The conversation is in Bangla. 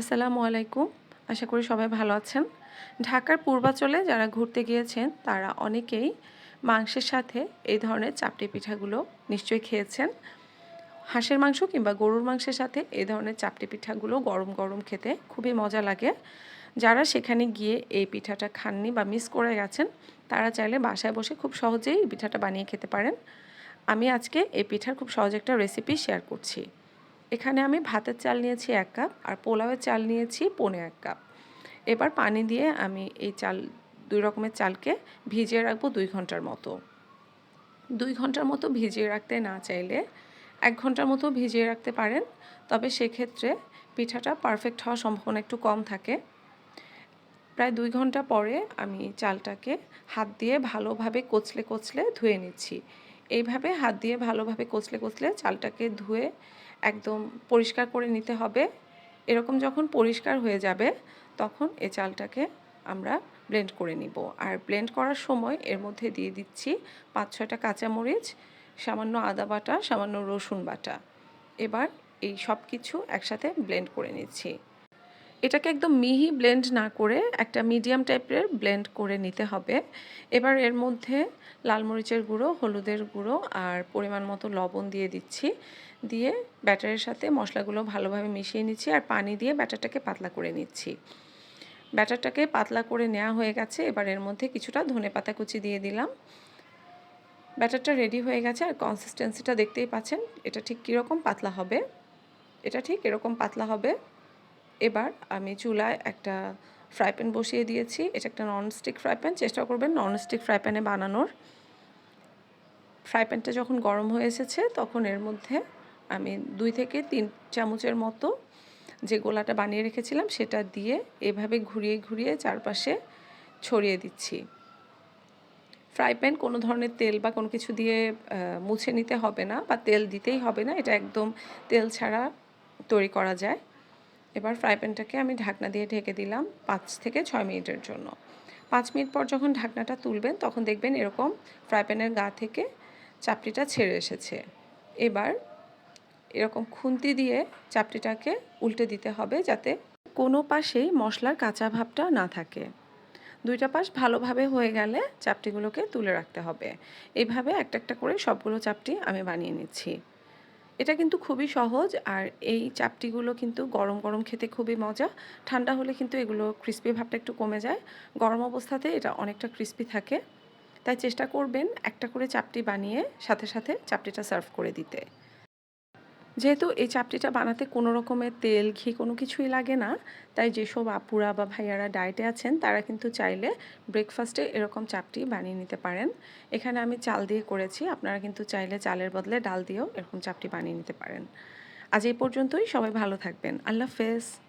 আসসালামু আলাইকুম। আশা করি সবাই ভালো আছেন। ঢাকার পূর্বাচলে যারা ঘুরতে গিয়েছেন, তারা অনেকেই মাংসের সাথে এই ধরনের চাপটি পিঠাগুলো নিশ্চয়ই খেয়েছেন। হাঁসের মাংস কিংবা গরুর মাংসের সাথে এই ধরনের চাপটি পিঠাগুলো গরম গরম খেতে খুবই মজা লাগে। যারা সেখানে গিয়ে এই পিঠাটা খাননি বা মিস করে গেছেন, তারা চাইলে বাসায় বসে খুব সহজেই পিঠাটা বানিয়ে খেতে পারেন। আমি আজকে এই পিঠার খুব সহজ একটা রেসিপি শেয়ার করছি। এখানে আমি ভাতের চাল নিয়েছি এক কাপ আর পোলাওয়ের চাল নিয়েছি পনে এক কাপ। এবার পানি দিয়ে আমি এই চাল, দুই রকমের চালকে ভিজিয়ে রাখব দুই ঘণ্টার মতো। দুই ঘণ্টার মতো ভিজিয়ে রাখতে না চাইলে এক ঘণ্টার মতো ভিজিয়ে রাখতে পারেন, তবে সেক্ষেত্রে পিঠাটা পারফেক্ট হওয়ার সম্ভাবনা একটু কম থাকে। প্রায় দুই ঘণ্টা পরে আমি চালটাকে হাত দিয়ে ভালোভাবে কচলে কচলে ধুয়ে নিচ্ছি। এইভাবে হাত দিয়ে ভালোভাবে কচলে কচলে চালটাকে ধুয়ে একদম পরিষ্কার করে নিতে হবে। এরকম যখন পরিষ্কার হয়ে যাবে, তখন এ চালটাকে আমরা ব্লেন্ড করে নিব। আর ব্লেন্ড করার সময় এর মধ্যে দিয়ে দিচ্ছি পাঁচ ছয়টা কাঁচামরিচ, সামান্য আদা বাটা, সামান্য রসুন বাটা। এবার এই সব কিছু একসাথে ব্লেন্ড করে নিচ্ছি। এটাকে একদম মিহি ব্লেন্ড না করে একটা মিডিয়াম টাইপের ব্লেন্ড করে নিতে হবে। এবার এর মধ্যে লাল মরিচের গুঁড়ো, হলুদের গুঁড়ো আর পরিমাণ মতো লবণ দিয়ে দিচ্ছি। দিয়ে ব্যাটারের সাথে মশলাগুলো ভালোভাবে মিশিয়ে নিচ্ছি আর পানি দিয়ে ব্যাটারটাকে পাতলা করে নিচ্ছি। ব্যাটারটাকে পাতলা করে নেওয়া হয়ে গেছে, এবার এর মধ্যে কিছুটা ধনে পাতা কুচি দিয়ে দিলাম। ব্যাটারটা রেডি হয়ে গেছে আর কনসিস্টেন্সিটা দেখতেই পাচ্ছেন, এটা ঠিক কীরকম পাতলা হবে? এটা ঠিক এরকম পাতলা হবে। এবার আমি চুলায় একটা ফ্রাই প্যান বসিয়ে দিয়েছি। এটা একটা ননস্টিক ফ্রাই প্যান চেষ্টা করবেন ননস্টিক ফ্রাই প্যানে বানানোর। ফ্রাই প্যানটা যখন গরম হয়ে এসেছে, তখন এর মধ্যে আমি দুই থেকে তিন চামচের মতো যে গোলাটা বানিয়ে রেখেছিলাম, সেটা দিয়ে এভাবে ঘুরিয়ে ঘুরিয়ে চারপাশে ছড়িয়ে দিচ্ছি। ফ্রাই প্যান কোনো ধরনের তেল বা কোনো কিছু দিয়ে মুছে নিতে হবে না বা তেল দিতেই হবে না। এটা একদম তেল ছাড়া তৈরি করা যায়। এবার ফ্রাই প্যানটাকে আমি ঢাকনা দিয়ে ঢেকে দিলাম পাঁচ থেকে ছয় মিনিটের জন্য। পাঁচ মিনিট পর যখন ঢাকনাটা তুলবেন, তখন দেখবেন এরকম ফ্রাই প্যানের গা থেকে চাপড়িটা ছেড়ে এসেছে। এবার এরকম খুন্তি দিয়ে চাপড়িটাকে উল্টে দিতে হবে যাতে কোনো পাশেই মশলার কাঁচা ভাবটা না থাকে। দুইটা পাশ ভালোভাবে হয়ে গেলে চাপটিগুলোকে তুলে রাখতে হবে। এইভাবে একটা একটা করে সবগুলো চাপটি আমি বানিয়ে নিচ্ছি। এটা কিন্তু খুবই সহজ আর এই চাপটিগুলো কিন্তু গরম গরম খেতে খুবই মজা। ঠান্ডা হলে কিন্তু এগুলো ক্রিস্পি ভাবটা একটু কমে যায়। গরম অবস্থাতে এটা অনেকটা ক্রিস্পি থাকে। তাই চেষ্টা করবেন একটা করে চাপটি বানিয়ে সাথে সাথে চাপটিটা সার্ভ করে দিতে। যেহেতু এই চাপটিটা বানাতে কোনো রকমের তেল, ঘি কোনো কিছুই লাগে না, তাই যেসব আপুরা বা ভাইয়ারা ডায়েটে আছেন, তারা কিন্তু চাইলে ব্রেকফাস্টে এরকম চাপটি বানিয়ে নিতে পারেন। এখানে আমি চাল দিয়ে করেছি, আপনারা কিন্তু চাইলে চালের বদলে ডাল দিয়েও এরকম চাপটি বানিয়ে নিতে পারেন। আজ এই পর্যন্তই, সবাই ভালো থাকবেন। আল্লাহ হাফেজ।